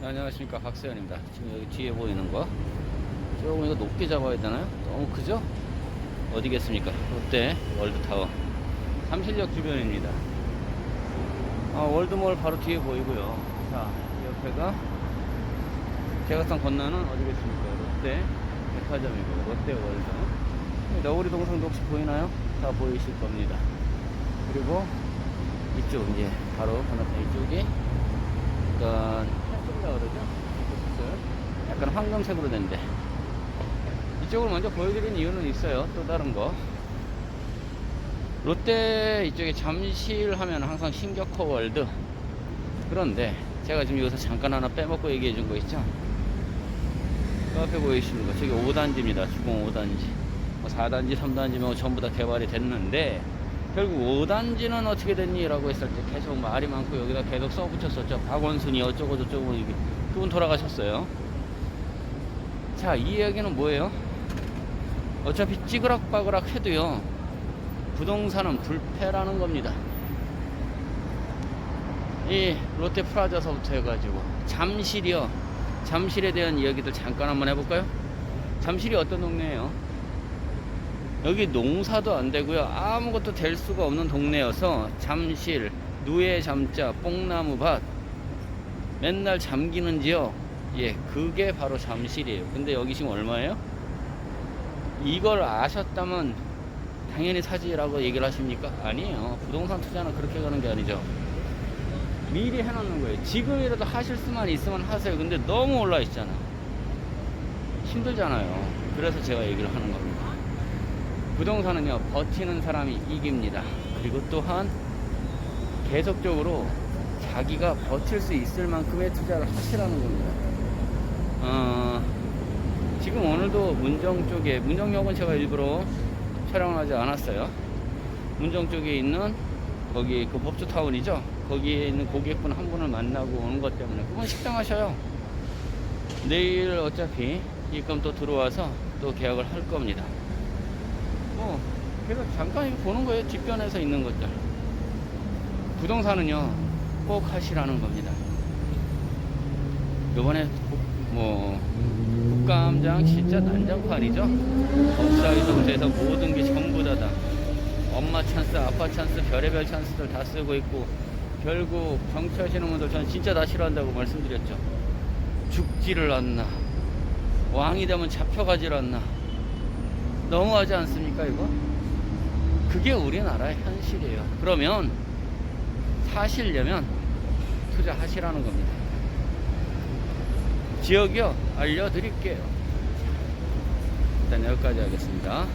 네, 안녕하십니까 박세현입니다. 지금 여기 뒤에 보이는 거 조금 이거 높게 잡아야 되나요? 너무 크죠? 어디겠습니까? 롯데 월드타워 삼실역 주변입니다. 아, 월드몰 바로 뒤에 보이고요. 자, 이 옆에가 개가산 건너는 어디겠습니까? 롯데 백화점이고요. 롯데 월드. 너구리 동상도 혹시 보이나요? 다 보이실 겁니다. 그리고 이쪽 이제 바로 건너편 이쪽이 약간 햇빛이라 그러죠? 약간 황금색으로 된데 이쪽을 먼저 보여드린 이유는 있어요. 또 다른 거. 롯데 이쪽에 잠실 하면 항상 신격호 월드. 그런데 제가 지금 여기서 잠깐 하나 빼먹고 얘기해 준 거 있죠? 그 앞에 보이시는 거. 저기 5단지입니다. 주공 5단지. 뭐 4단지, 3단지 뭐 전부 다 개발이 됐는데 결국 5단지는 어떻게 됐니? 라고 했을 때 계속 말이 많고 여기다 계속 써붙였었죠. 박원순이 어쩌고 저쩌고 이게 그분 돌아가셨어요. 자, 이 이야기는 뭐예요? 어차피 찌그락바그락 해도요. 부동산은 불패라는 겁니다. 이 롯데 프라자서부터 해가지고 잠실이요. 잠실에 대한 이야기들 잠깐 한번 해볼까요? 잠실이 어떤 동네예요? 여기 농사도 안 되고요. 아무것도 될 수가 없는 동네여서 잠실, 누에 잠자, 뽕나무 밭 맨날 잠기는 지역 예, 그게 바로 잠실이에요. 근데 여기 지금 얼마예요? 이걸 아셨다면 당연히 사지라고 얘기를 하십니까? 아니에요. 부동산 투자는 그렇게 가는 게 아니죠. 미리 해놓는 거예요. 지금이라도 하실 수만 있으면 하세요. 근데 너무 올라 있잖아. 힘들잖아요. 그래서 제가 얘기를 하는 겁니다. 부동산은요, 버티는 사람이 이깁니다. 그리고 또한 계속적으로 자기가 버틸 수 있을 만큼의 투자를 하시라는 겁니다. 어, 지금 오늘도 문정 쪽에, 문정역은 제가 일부러 촬영을 하지 않았어요. 문정 쪽에 있는 거기 그 법조타운이죠. 거기에 있는 고객분 한 분을 만나고 오는 것 때문에 그건 식당 하셔요. 내일 어차피 입금 또 들어와서 또 계약을 할 겁니다. 뭐 그래서 잠깐 보는 거예요. 뒷변에서 있는 것들. 부동산은요 꼭 하시라는 겁니다. 요번에 국- 뭐 국감장 진짜 난장판이죠. 법사위서 부터 해서 모든 게 전부 다다. 엄마 찬스, 아빠 찬스, 별의별 찬스들 다 쓰고 있고 결국 정치하시는 분들 저는 진짜 다 싫어한다고 말씀드렸죠. 죽지를 않나. 왕이 되면 잡혀가질 않나. 너무하지 않습니까, 이거? 그게 우리나라의 현실이에요. 그러면 사시려면 투자하시라는 겁니다. 지역이요, 알려드릴게요. 일단 여기까지 하겠습니다.